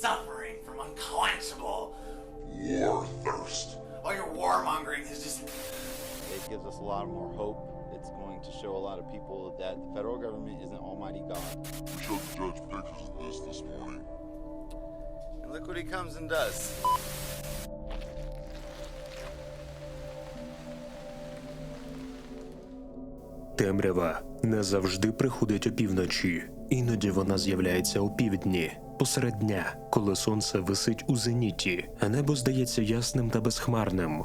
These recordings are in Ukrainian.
suffering from unquenchable War thirst. all your warmongering is just It gives us a lot more hope. It's going to show a lot of people that the federal government isn't Almighty God. We showed the judge pictures of this this morning. And look what he comes and does. Темрява не завжди приходить опівночі, іноді вона з'являється опівдні, посеред дня, коли сонце висить у зеніті, а небо здається ясним та безхмарним.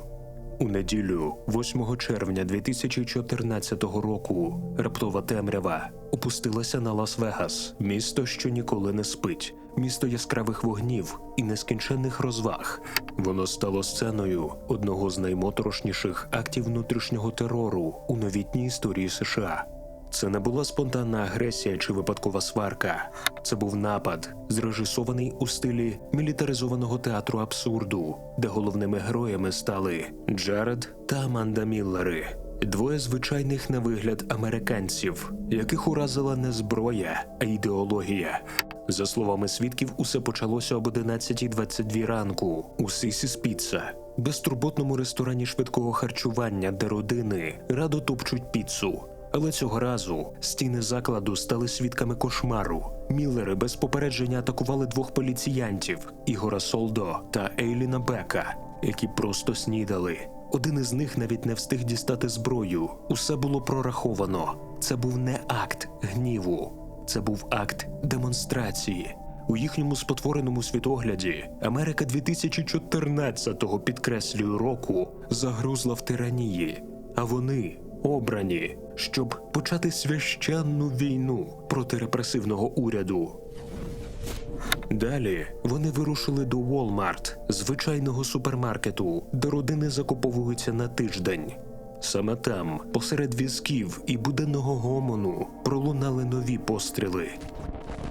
У неділю, 8 червня 2014 року, раптова темрява опустилася на Лас-Вегас, місто, що ніколи не спить, місто яскравих вогнів і нескінченних розваг. Воно стало сценою одного з наймоторошніших актів внутрішнього терору у новітній історії США. Це не була спонтанна агресія чи випадкова сварка. Це був напад, зрежисований у стилі мілітаризованого театру абсурду, де головними героями стали Джаред та Аманда Міллери. Двоє звичайних на вигляд американців, яких уразила не зброя, а ідеологія. За словами свідків, усе почалося об 11.22 ранку у Сісіс Піца, безтурботному ресторані швидкого харчування, де родини радо топчуть піцу. Але цього разу стіни закладу стали свідками кошмару. Міллери без попередження атакували двох поліціянтів Ігора Солдо та Ейліна Бека, які просто снідали. Один із них навіть не встиг дістати зброю. Усе було прораховано. Це був не акт гніву, це був акт демонстрації. У їхньому спотвореному світогляді Америка 2014-го, підкреслюю року, загрузла в тиранії, а вони обрані, щоб почати священну війну проти репресивного уряду. Далі вони вирушили до Walmart, звичайного супермаркету, де родини закуповуються на тиждень. Саме там, посеред візків і буденного гомону, пролунали нові постріли.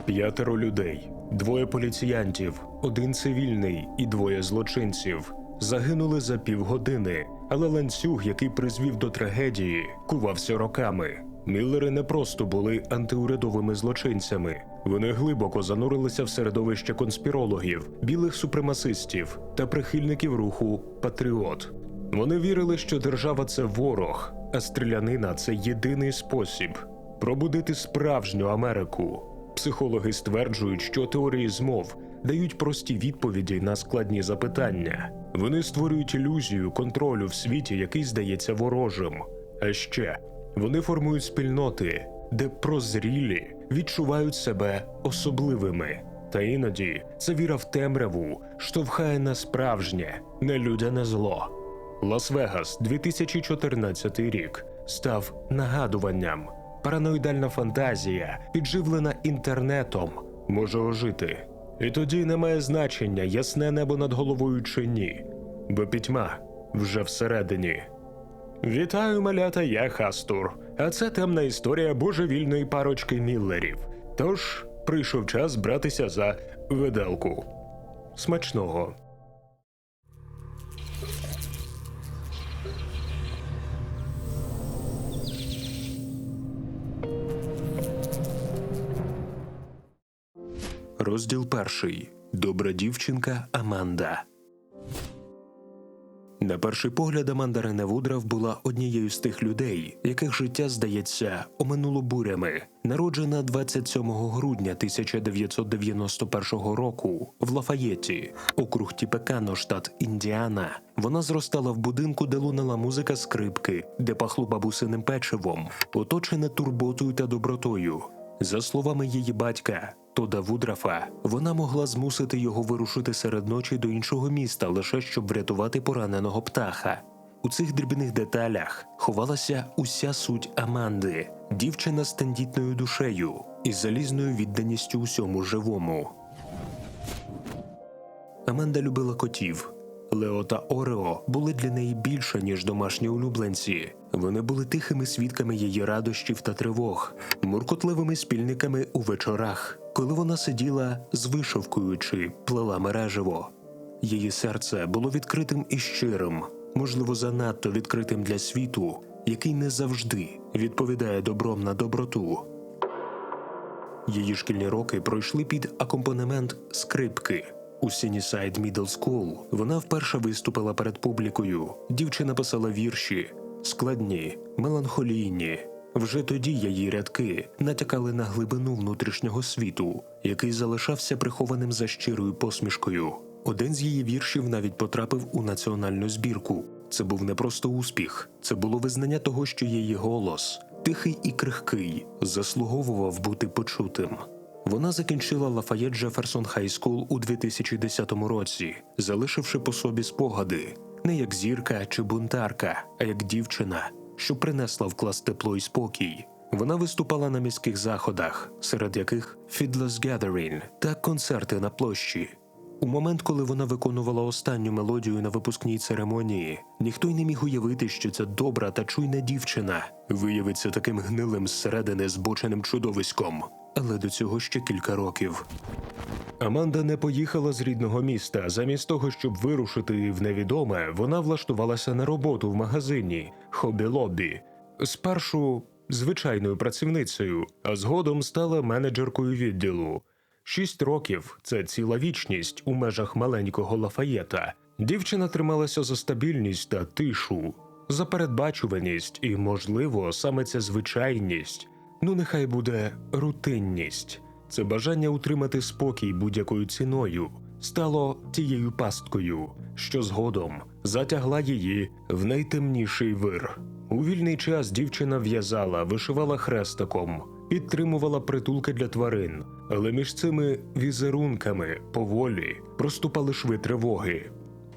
П'ятеро людей, двоє поліціянтів, один цивільний і двоє злочинців загинули за півгодини, але ланцюг, який призвів до трагедії, кувався роками. Міллери не просто були антиурядовими злочинцями. Вони глибоко занурилися в середовище конспірологів, білих супремасистів та прихильників руху Патріот. Вони вірили, що держава це ворог, а стрілянина це єдиний спосіб пробудити справжню Америку. Психологи стверджують, що теорії змов дають прості відповіді на складні запитання. Вони створюють ілюзію контролю в світі, який здається ворожим. А ще вони формують спільноти, де прозрілі відчувають себе особливими. Та іноді ця віра в темряву штовхає на справжнє, нелюдяне зло. Лас-Вегас 2014 рік став нагадуванням. Параноїдальна фантазія, підживлена інтернетом, може ожити. І тоді немає значення, ясне небо над головою чи ні, бо пітьма вже всередині. Вітаю, малята, я Хастур. А це темна історія божевільної парочки Міллерів. Тож прийшов час братися за виделку. Смачного. Розділ перший. Добра дівчинка Аманда. На перший погляд Аманда Рене Вудрав була однією з тих людей, яких життя, здається, оминуло бурями. Народжена 27 грудня 1991 року в Лафаєті, округ Тіпекано, штат Індіана. Вона зростала в будинку, де лунала музика скрипки, де пахло бабусиним печивом, оточена турботою та добротою. За словами її батька, Тода Вудрафа, вона могла змусити його вирушити серед ночі до іншого міста лише щоб врятувати пораненого птаха. У цих дрібних деталях ховалася уся суть Аманди, дівчина з тендітною душею і залізною відданістю усьому живому. Аманда любила котів. Лео та Орео були для неї більше, ніж домашні улюбленці. Вони були тихими свідками її радощів та тривог, муркотливими спільниками у вечорах, коли вона сиділа з вишивкою чи плела мереживо. Її серце було відкритим і щирим, можливо, занадто відкритим для світу, який не завжди відповідає добром на доброту. Її шкільні роки пройшли під акомпанемент скрипки. У Сінісайд Middle School вона вперше виступила перед публікою. Дівчина писала вірші складні, меланхолійні. Вже тоді її рядки натякали на глибину внутрішнього світу, який залишався прихованим за щирою посмішкою. Один з її віршів навіть потрапив у національну збірку. Це був не просто успіх, це було визнання того, що її голос, тихий і крихкий, заслуговував бути почутим. Вона закінчила Лафаєт Джеферсон Хай Скул у 2010 році, залишивши по собі спогади не як зірка чи бунтарка, а як дівчина, що принесла в клас тепло і спокій. Вона виступала на міських заходах, серед яких Fiddler's Gathering та концерти на площі. У момент, коли вона виконувала останню мелодію на випускній церемонії, ніхто й не міг уявити, що ця добра та чуйна дівчина виявиться таким гнилим зсередини збоченим чудовиськом. Але до цього ще кілька років. Аманда не поїхала з рідного міста. Замість того, щоб вирушити в невідоме, вона влаштувалася на роботу в магазині Хобі Лобі. Спершу звичайною працівницею, а згодом стала менеджеркою відділу. Шість років це ціла вічність у межах маленького Лафаєта. Дівчина трималася за стабільність та тишу, за передбачуваність і, можливо, саме ця звичайність. Ну, нехай буде рутинність. Це бажання утримати спокій будь-якою ціною стало тією пасткою, що згодом затягла її в найтемніший вир. У вільний час дівчина в'язала, вишивала хрестиком, підтримувала притулки для тварин, але між цими візерунками поволі проступали шви тривоги.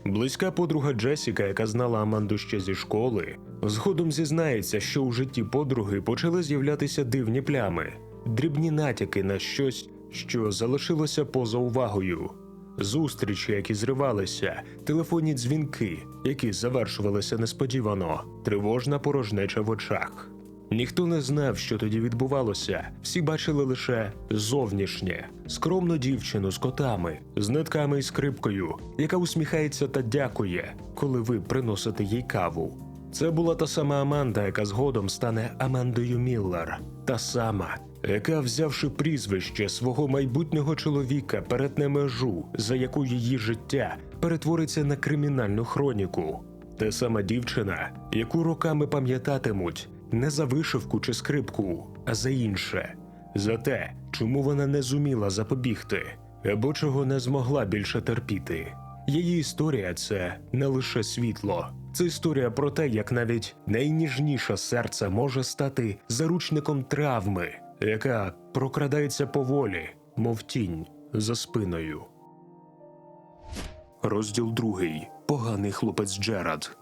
Близька подруга Джесіка, яка знала Аманду ще зі школи, згодом зізнається, що у житті подруги почали з'являтися дивні плями, дрібні натяки на щось, що залишилося поза увагою. Зустрічі, які зривалися, телефонні дзвінки, які завершувалися несподівано, тривожна порожнеча в очах. Ніхто не знав, що тоді відбувалося. Всі бачили лише зовнішнє, скромну дівчину з котами, з нитками і скрипкою, яка усміхається та дякує, коли ви приносите їй каву. Це була та сама Аманда, яка згодом стане Амандою Міллер, та сама, яка, взявши прізвище свого майбутнього чоловіка, перетне межу, за яку її життя перетвориться на кримінальну хроніку. Та сама дівчина, яку роками пам'ятатимуть не за вишивку чи скрипку, а за інше, за те, чому вона не зуміла запобігти, або чого не змогла більше терпіти. Її історія це не лише світло, це історія про те, як навіть найніжніше серце може стати заручником травми, яка прокрадається поволі, мов тінь за спиною. Розділ другий. Поганий хлопець Джерад.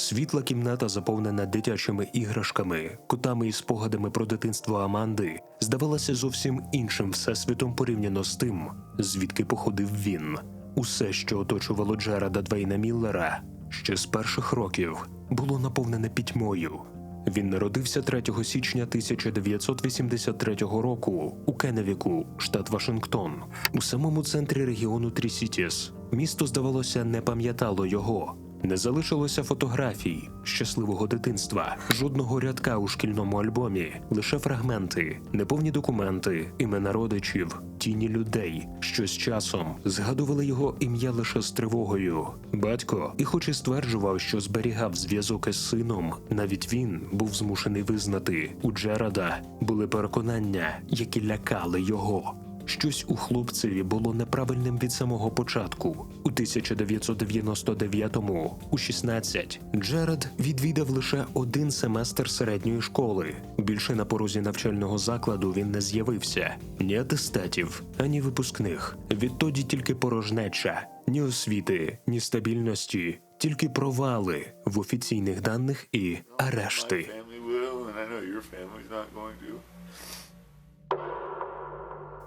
Світла кімната, заповнена дитячими іграшками, котами і спогадами про дитинство Аманди, здавалася зовсім іншим всесвітом порівняно з тим, звідки походив він. Усе, що оточувало Джерада Двейна Міллера, ще з перших років було наповнене пітьмою. Він народився 3 січня 1983 року у Кенневіку, штат Вашингтон, у самому центрі регіону Трісітіс. Місто, здавалося, не пам'ятало його. Не залишилося фотографій щасливого дитинства, жодного рядка у шкільному альбомі, лише фрагменти, неповні документи, імена родичів, тіні людей, що з часом згадували його ім'я лише з тривогою. Батько, і хоч і стверджував, що зберігав зв'язок із сином, навіть він був змушений визнати, у Джерада були переконання, які лякали його. Щось у хлопцеві було неправильним від самого початку. У 1999-му, у 16, Джеред відвідав лише один семестр середньої школи. Більше на порозі навчального закладу він не з'явився ні атестатів, ані випускних. Відтоді тільки порожнеча, ні освіти, ні стабільності, тільки провали в офіційних даних і арешти.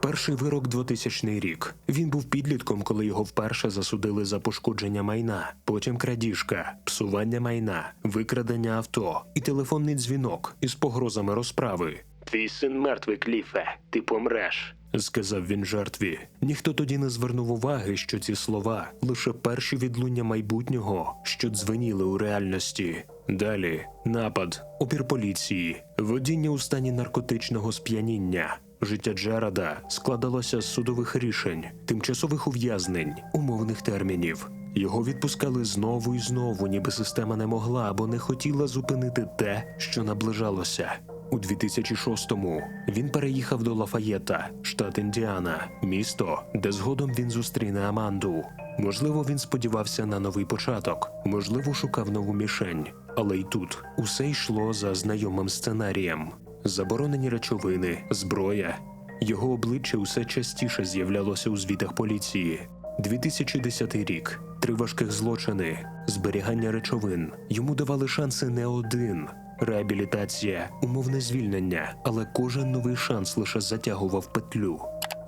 Перший вирок 2000 рік. Він був підлітком, коли його вперше засудили за пошкодження майна, потім крадіжка, псування майна, викрадення авто і телефонний дзвінок із погрозами розправи. Твій син мертвий, Кліфе, ти помреш. сказав він жертві. Ніхто тоді не звернув уваги, що ці слова лише перші відлуння майбутнього, що дзвеніли у реальності. Далі напад, опір поліції, водіння у стані наркотичного сп'яніння. Життя Джерада складалося з судових рішень, тимчасових ув'язнень, умовних термінів. Його відпускали знову і знову, ніби система не могла або не хотіла зупинити те, що наближалося. У 2006-му він переїхав до Лафаєта, штат Індіана, місто, де згодом він зустріне Аманду. Можливо, він сподівався на новий початок, можливо, шукав нову мішень. Але й тут усе йшло за знайомим сценарієм: заборонені речовини, зброя. Його обличчя усе частіше з'являлося у звітах поліції. 2010 рік, три важких злочини, зберігання речовин. Йому давали шанси не один. Реабілітація, умовне звільнення, але кожен новий шанс лише затягував петлю.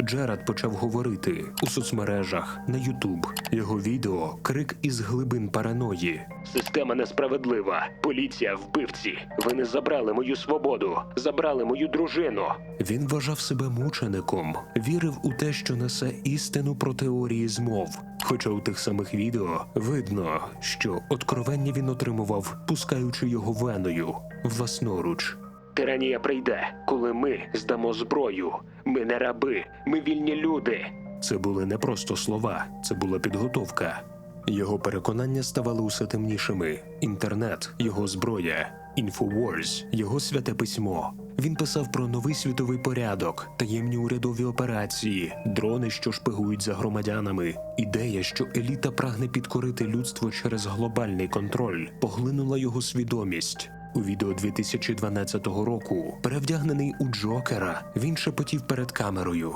Джерад почав говорити у соцмережах на Ютуб. Його відео крик із глибин параної. Система несправедлива. Поліція вбивці. Ви не забрали мою свободу, забрали мою дружину. Він вважав себе мучеником, вірив у те, що несе істину про теорії змов. Хоча у тих самих відео видно, що откровення він отримував, пускаючи його веною власноруч. Тиранія прийде, коли ми здамо зброю. Ми не раби, ми вільні люди. Це були не просто слова, це була підготовка. Його переконання ставали усе темнішими. Інтернет, його зброя, Infowars, його святе письмо. Він писав про новий світовий порядок, таємні урядові операції, дрони, що шпигують за громадянами. Ідея, що еліта прагне підкорити людство через глобальний контроль, поглинула його свідомість. У відео 2012 року, перевдягнений у Джокера, він шепотів перед камерою.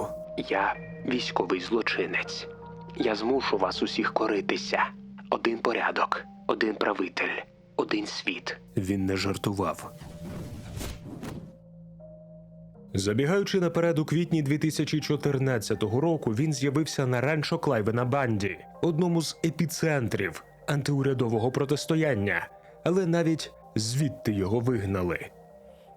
Я військовий злочинець. Я змушу вас усіх коритися. Один порядок, один правитель, один світ. Він не жартував. Забігаючи наперед у квітні 2014 року, він з'явився на ранчо Клайвена Банді, одному з епіцентрів антиурядового протистояння, але навіть звідти його вигнали.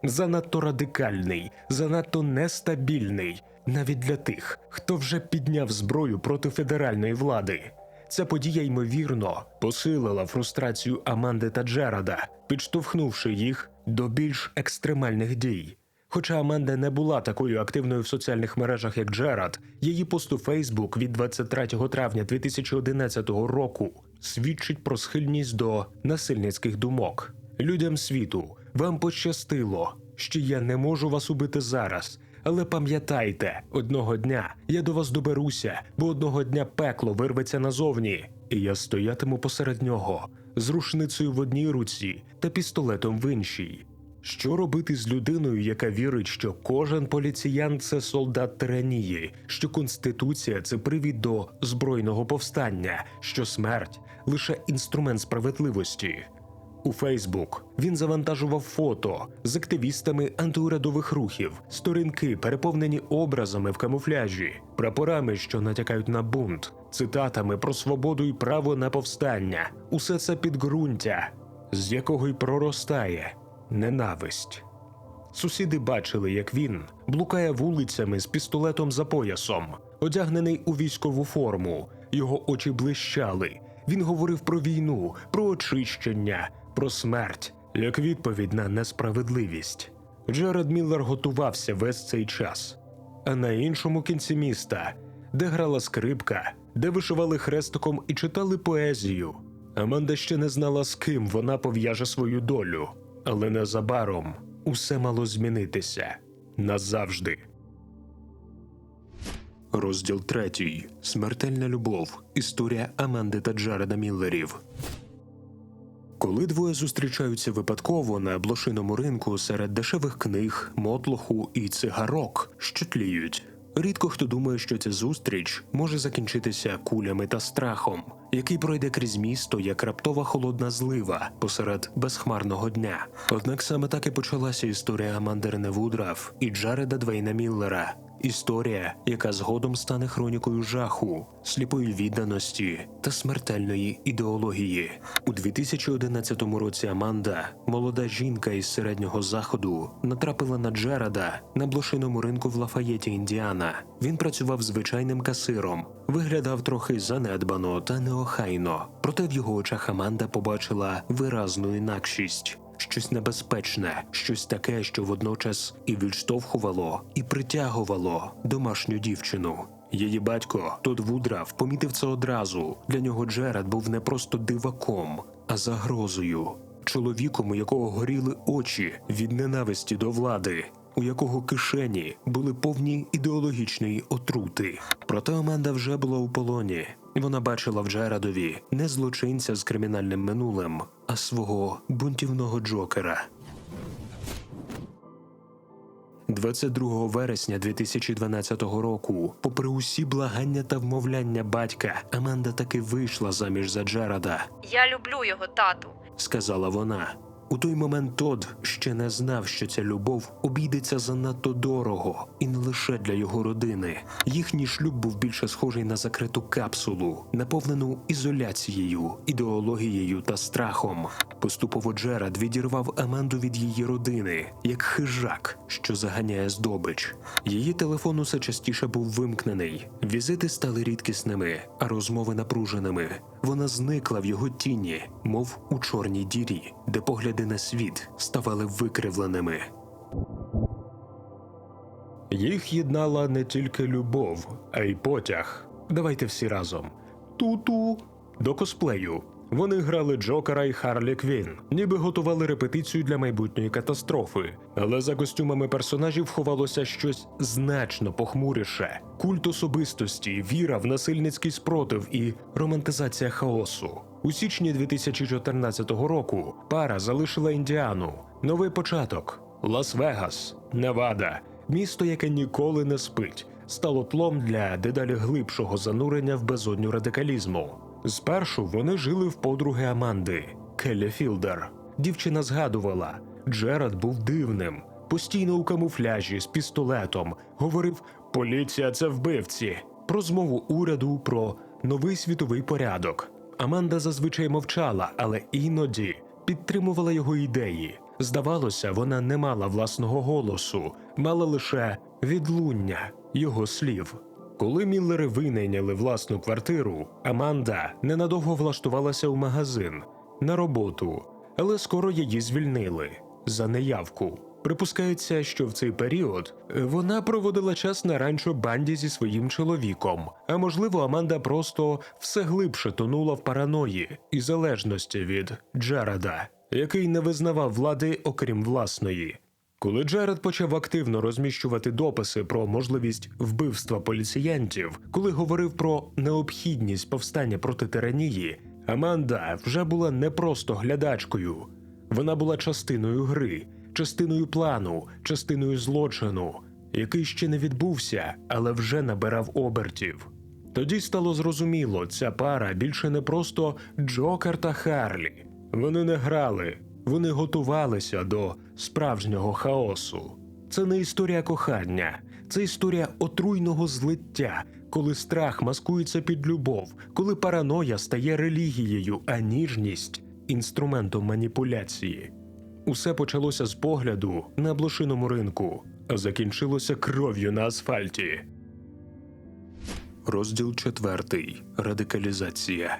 Занадто радикальний, занадто нестабільний, навіть для тих, хто вже підняв зброю проти федеральної влади. Ця подія ймовірно посилила фрустрацію Аманди та Джерада, підштовхнувши їх до більш екстремальних дій. Хоча Аманда не була такою активною в соціальних мережах, як Джерад, її пост у Фейсбук від 23 травня 2011 року свідчить про схильність до насильницьких думок. Людям світу, вам пощастило, що я не можу вас убити зараз. Але пам'ятайте, одного дня я до вас доберуся, бо одного дня пекло вирветься назовні, і я стоятиму посеред нього з рушницею в одній руці та пістолетом в іншій. Що робити з людиною, яка вірить, що кожен поліціян це солдат тиранії, що конституція це привід до збройного повстання, що смерть лише інструмент справедливості? У Фейсбук він завантажував фото з активістами антиурядових рухів, сторінки, переповнені образами в камуфляжі, прапорами, що натякають на бунт, цитатами про свободу і право на повстання. Усе це підґрунтя, з якого й проростає ненависть. Сусіди бачили, як він блукає вулицями з пістолетом за поясом, одягнений у військову форму. Його очі блищали. Він говорив про війну, про очищення, про смерть як відповідь на несправедливість. Джеред Міллер готувався весь цей час. А на іншому кінці міста, де грала скрипка, де вишивали хрестиком і читали поезію. Аманда ще не знала, з ким вона пов'яже свою долю, але незабаром усе мало змінитися назавжди. Розділ третій. Смертельна любов. Історія Аманди та Джареда Міллерів. Коли двоє зустрічаються випадково на блошиному ринку серед дешевих книг, мотлоху і цигарок, що тліють, рідко хто думає, що ця зустріч може закінчитися кулями та страхом, який пройде крізь місто як раптова холодна злива посеред безхмарного дня. Однак саме так і почалася історія Амандерне Вудраф і Джареда Двейна Міллера. Історія, яка згодом стане хронікою жаху, сліпої відданості та смертельної ідеології. У 2011 році Аманда, молода жінка із середнього заходу, натрапила на Джереда на блошиному ринку в Лафаєті, Індіана. Він працював звичайним касиром, виглядав трохи занедбано та неохайно. Проте в його очах Аманда побачила виразну інакшість. Щось небезпечне, щось таке, що водночас і відштовхувало, і притягувало домашню дівчину. Її батько Тод Вудрав помітив це одразу. Для нього Джеред був не просто диваком, а загрозою. Чоловіком, у якого горіли очі від ненависті до влади, у якого кишені були повні ідеологічної отрути. Проте Аманда вже була у полоні. Вона бачила в Джерадові не злочинця з кримінальним минулим, а свого бунтівного джокера. 22 вересня 2012 року, попри усі благання та вмовляння батька, Аманда таки вийшла заміж за Джерада, Я люблю його тату. сказала вона. У той момент Тод ще не знав, що ця любов обійдеться занадто дорого, і не лише для його родини. Їхній шлюб був більше схожий на закриту капсулу, наповнену ізоляцією, ідеологією та страхом. Поступово Джерад відірвав Аманду від її родини, як хижак, що заганяє здобич. Її телефон усе частіше був вимкнений. Візити стали рідкісними, а розмови напруженими. Вона зникла в його тіні, мов у чорній дірі, де погляди на світ ставали викривленими. Їх єднала не тільки любов, а й потяг. Давайте всі разом. Ту-ту. До косплею. Вони грали Джокера і Харлі Квін, ніби готували репетицію для майбутньої катастрофи. Але за костюмами персонажів ховалося щось значно похмуріше: культ особистості, віра в насильницький спротив і романтизація хаосу. У січні 2014 року пара залишила Індіану. Новий початок. Лас-Вегас, Невада, місто, яке ніколи не спить, стало тлом для дедалі глибшого занурення в безодню радикалізму. Спершу вони жили в подруги Аманди Келлі Філдер. Дівчина згадувала, Джеред був дивним, постійно у камуфляжі з пістолетом. Говорив: Поліція це вбивці. Про змову уряду про новий світовий порядок. Аманда зазвичай мовчала, але іноді підтримувала його ідеї. Здавалося, вона не мала власного голосу, мала лише відлуння його слів. Коли Міллери винайняли власну квартиру, Аманда ненадовго влаштувалася у магазин на роботу, але скоро її звільнили за неявку. Припускається, що в цей період вона проводила час на ранчо банді зі своїм чоловіком. А можливо, Аманда просто все глибше тонула в параної і залежності від Джереда, який не визнавав влади окрім власної. Коли Джеред почав активно розміщувати дописи про можливість вбивства поліціянтів, коли говорив про необхідність повстання проти тиранії, Аманда вже була не просто глядачкою, вона була частиною гри, частиною плану, частиною злочину, який ще не відбувся, але вже набирав обертів. Тоді стало зрозуміло, ця пара більше не просто Джокер та Харлі. Вони не грали, вони готувалися до справжнього хаосу. Це не історія кохання, це історія отруйного злиття, коли страх маскується під любов, коли параноя стає релігією, а ніжність інструментом маніпуляції. Усе почалося з погляду на блошиному ринку, а закінчилося кров'ю на асфальті. Розділ четвертий. Радикалізація.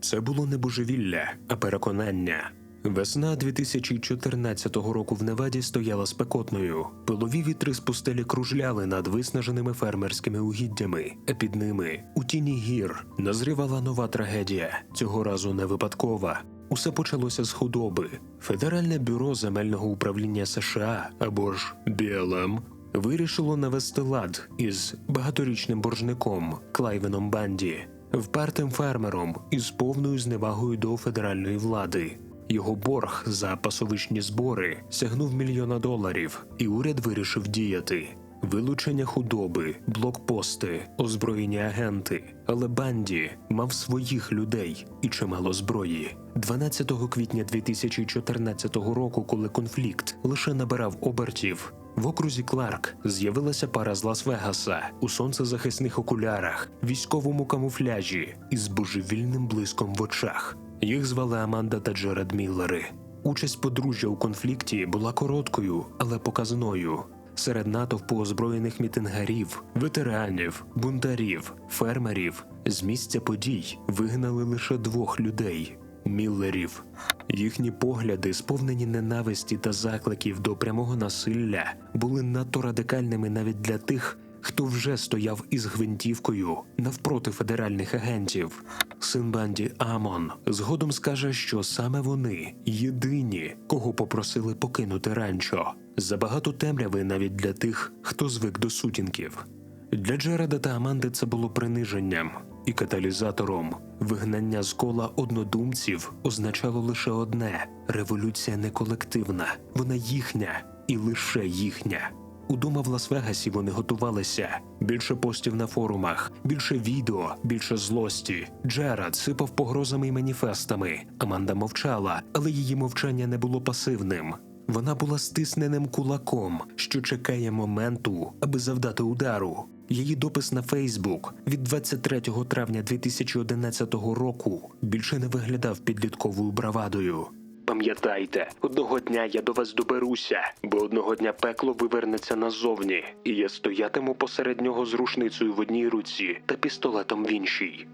Це було не божевілля, а переконання. Весна 2014 року в Неваді стояла спекотною. Пилові вітри з пустелі кружляли над виснаженими фермерськими угіддями, а під ними, у тіні гір, назрівала нова трагедія. Цього разу не випадкова. Усе почалося з худоби. Федеральне бюро земельного управління США або ж BLM вирішило навести лад із багаторічним боржником Клайвеном Банді, впертим фермером із повною зневагою до федеральної влади. Його борг за пасовичні збори сягнув мільйона доларів, і уряд вирішив діяти. Вилучення худоби, блокпости, озброєні агенти. Але банді мав своїх людей і чимало зброї. 12 квітня 2014 року, коли конфлікт лише набирав обертів, В окрузі Кларк з'явилася пара з Лас-Вегаса у сонцезахисних окулярах, військовому камуфляжі і з божевільним блиском в очах. Їх звали Аманда та Джеред Міллери. Участь подружжя у конфлікті була короткою, але показною. Серед натовпу озброєних мітингарів, ветеранів, бунтарів, фермерів з місця подій вигнали лише двох людей міллерів. Їхні погляди, сповнені ненависті та закликів до прямого насилля, були надто радикальними навіть для тих, хто вже стояв із гвинтівкою навпроти федеральних агентів. Син банді Амон згодом скаже, що саме вони єдині, кого попросили покинути ранчо. Забагато темряви навіть для тих, хто звик до сутінків. Для Джереда та Аманди це було приниженням і каталізатором. Вигнання з кола однодумців означало лише одне: революція не колективна, вона їхня і лише їхня. Удома в Лас-Вегасі вони готувалися. Більше постів на форумах, більше відео, більше злості. Джеред сипав погрозами і маніфестами. Аманда мовчала, але її мовчання не було пасивним. Вона була стисненим кулаком, що чекає моменту, аби завдати удару. Її допис на Фейсбук від 23 травня 2011 року більше не виглядав підлітковою бравадою. Пам'ятайте, одного дня я до вас доберуся, бо одного дня пекло вивернеться назовні, і я стоятиму посеред нього з рушницею в одній руці та пістолетом в іншій.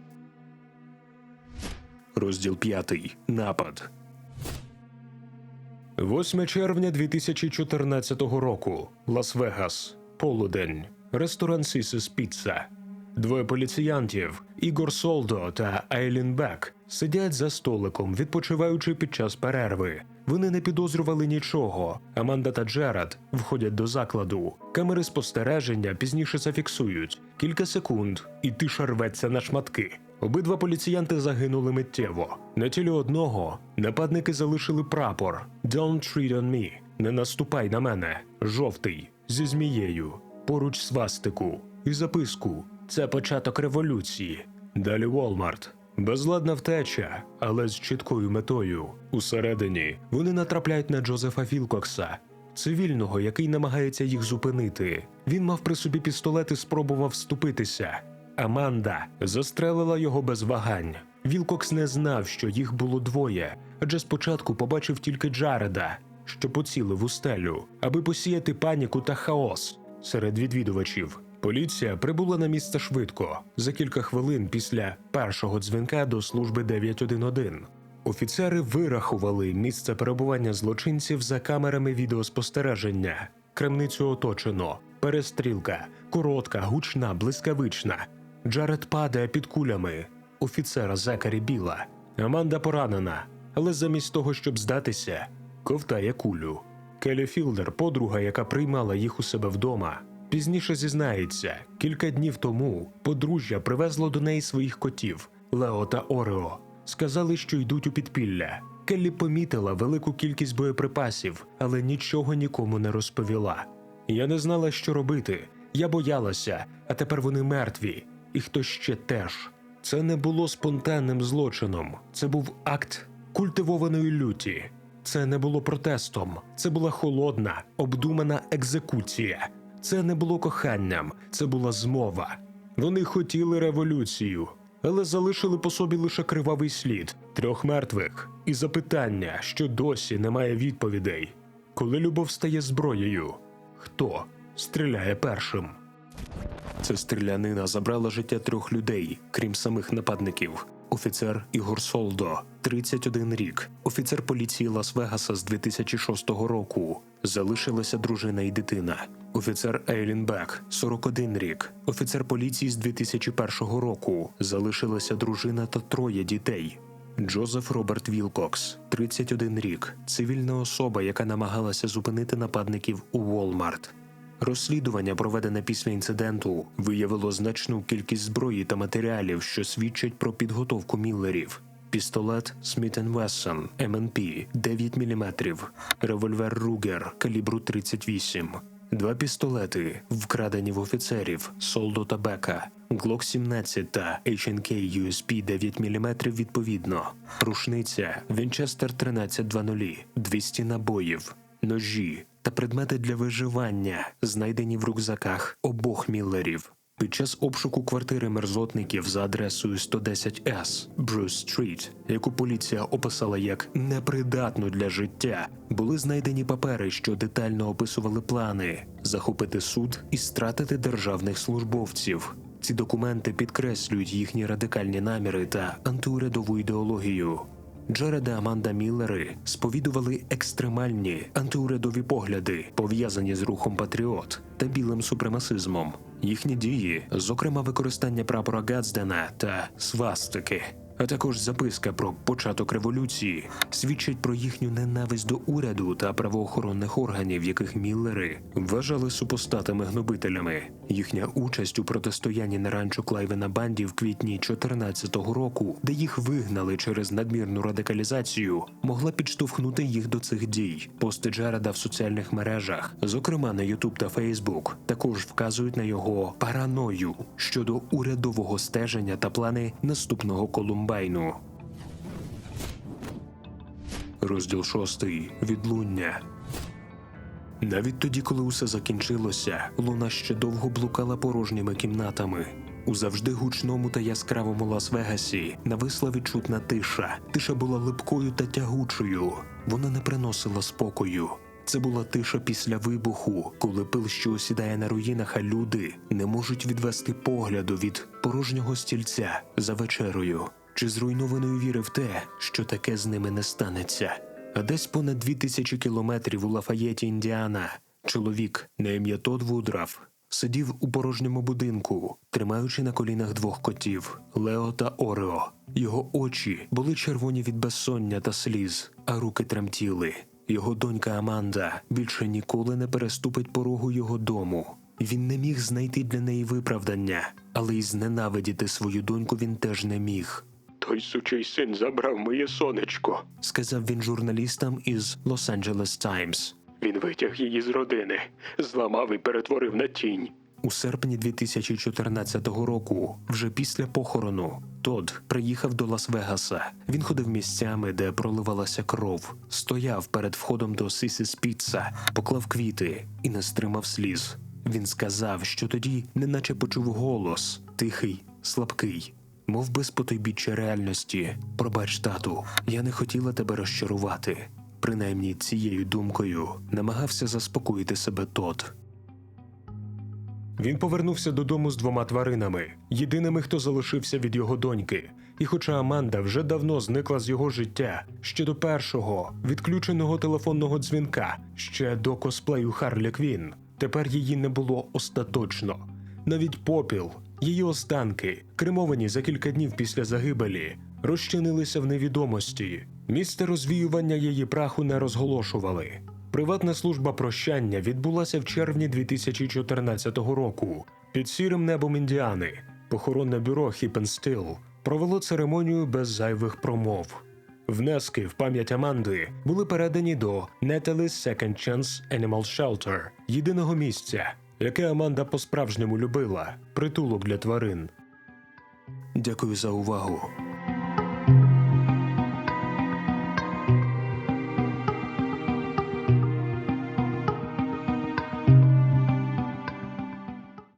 Розділ 5. Напад. 8 червня 2014 року. Лас-Вегас. Полудень. Ресторан Сісис Піца. Двоє поліціянтів Ігор Солдо та Айлін Бек сидять за столиком, відпочиваючи під час перерви. Вони не підозрювали нічого. Аманда та Джеред входять до закладу. Камери спостереження пізніше зафіксують кілька секунд, і тиша рветься на шматки. Обидва поліціянти загинули миттєво. На тілі одного нападники залишили прапор Don't treat on me. Не наступай на мене. Жовтий зі змією. Поруч свастику і записку. Це початок революції. Далі Волмарт. Безладна втеча, але з чіткою метою. Усередині вони натрапляють на Джозефа Філкокса, цивільного, який намагається їх зупинити. Він мав при собі пістолет і спробував вступитися. Аманда застрелила його без вагань. Вілкокс не знав, що їх було двоє, адже спочатку побачив тільки Джареда, що поцілив у стелю, аби посіяти паніку та хаос серед відвідувачів. Поліція прибула на місце швидко за кілька хвилин після першого дзвінка до служби 911. Офіцери вирахували місце перебування злочинців за камерами відеоспостереження. Кремницю оточено. Перестрілка, коротка, гучна, блискавична. Джаред падає під кулями. Офіцера Закарі Біла. Аманда поранена, але замість того, щоб здатися, ковтає кулю. Келі Філдер, подруга, яка приймала їх у себе вдома, пізніше зізнається, кілька днів тому подружжя привезло до неї своїх котів Лео та Орео. Сказали, що йдуть у підпілля. Келлі помітила велику кількість боєприпасів, але нічого нікому не розповіла. Я не знала, що робити. Я боялася, а тепер вони мертві, і хтось ще теж. Це не було спонтанним злочином, це був акт культивованої люті. Це не було протестом, це була холодна, обдумана екзекуція. Це не було коханням, це була змова. Вони хотіли революцію, але залишили по собі лише кривавий слід трьох мертвих і запитання, що досі немає відповідей. Коли любов стає зброєю, хто стріляє першим? Ця стрілянина забрала життя трьох людей, крім самих нападників. Офіцер Ігор Солдо, 31 рік, офіцер поліції Лас-Вегаса з 2006 року. Залишилася дружина і дитина. Офіцер Ейлін Бек, 41 рік, офіцер поліції з 2001 року. Залишилася дружина та троє дітей. Джозеф Роберт Вілкокс, 31 рік, цивільна особа, яка намагалася зупинити нападників у Волмарт. Розслідування, проведене після інциденту, виявило значну кількість зброї та матеріалів, що свідчать про підготовку міллерів. Пістолет Smith Wesson МНП 9 мм, револьвер Ругер калібру 38, два пістолети, вкрадені в офіцерів Солдо та Бека, Glock 17 та H&K USP 9 мм відповідно, рушниця Winchester 1320, 200 набоїв, ножі та предмети для виживання, знайдені в рюкзаках обох Міллерів. Під час обшуку квартири мерзотників за адресою 110С Брюс Стріт, яку поліція описала як непридатну для життя, були знайдені папери, що детально описували плани захопити суд і стратити державних службовців. Ці документи підкреслюють їхні радикальні наміри та антиурядову ідеологію. Джареда Аманда Міллери сповідували екстремальні антиурядові погляди, пов'язані з рухом Патріот та білим супремасизмом. Їхні дії, зокрема використання прапора Гадздена та свастики, а також записка про початок революції, свідчать про їхню ненависть до уряду та правоохоронних органів, яких Міллери вважали супостатими гнобителями. Їхня участь у протистоянні на ранчо Клайвена банді в квітні 14-го року, де їх вигнали через надмірну радикалізацію, могла підштовхнути їх до цих дій. Пости Джареда в соціальних мережах, зокрема на YouTube та Facebook, також вказують на його параною щодо урядового стеження та плани наступного Колумбайну. Розділ шостий. Відлуння. Навіть тоді, коли усе закінчилося, луна ще довго блукала порожніми кімнатами. У завжди гучному та яскравому Лас-Вегасі нависла відчутна тиша. Тиша була липкою та тягучою. Вона не приносила спокою. Це була тиша після вибуху, коли пил, що осідає на руїнах, а люди не можуть відвести погляду від порожнього стільця за вечерою чи зруйнованої віри в те, що таке з ними не станеться. А десь понад дві тисячі кілометрів у Лафаєті, Індіана, чоловік на ім'я Тод Вудраф сидів у порожньому будинку, тримаючи на колінах двох котів Лео та Орео. Його очі були червоні від безсоння та сліз, а руки тремтіли. Його донька Аманда більше ніколи не переступить порогу його дому. Він не міг знайти для неї виправдання, але й зненавидіти свою доньку він теж не міг. Той сучий син забрав моє сонечко, сказав він журналістам із Los Angeles Times. Він витяг її з родини, зламав і перетворив на тінь. У серпні 2014 року, вже після похорону, Тод приїхав до Лас-Вегаса. Він ходив місцями, де проливалася кров, стояв перед входом до Сісіс Піца, поклав квіти і не стримав сліз. Він сказав, що тоді неначе почув голос, тихий, слабкий, мов би з потойбіччя реальності. Пробач, тату, я не хотіла тебе розчарувати. Принаймні цією думкою намагався заспокоїти себе Тод. Він повернувся додому з двома тваринами, єдиними, хто залишився від його доньки. І хоча Аманда вже давно зникла з його життя, ще до першого відключеного телефонного дзвінка, ще до косплею Харлі Квін, тепер її не було остаточно. Навіть попіл, її останки, кремовані за кілька днів після загибелі, розчинилися в невідомості. Місце розвіювання її праху не розголошували. Приватна служба прощання відбулася в червні 2014 року під сірим небом Індіани. Похоронне бюро Хіпенстил провело церемонію без зайвих промов. Внески в пам'ять Аманди були передані до Natalie's Second Chance Animal Shelter – єдиного місця, яке Аманда по-справжньому любила притулок для тварин. Дякую за увагу.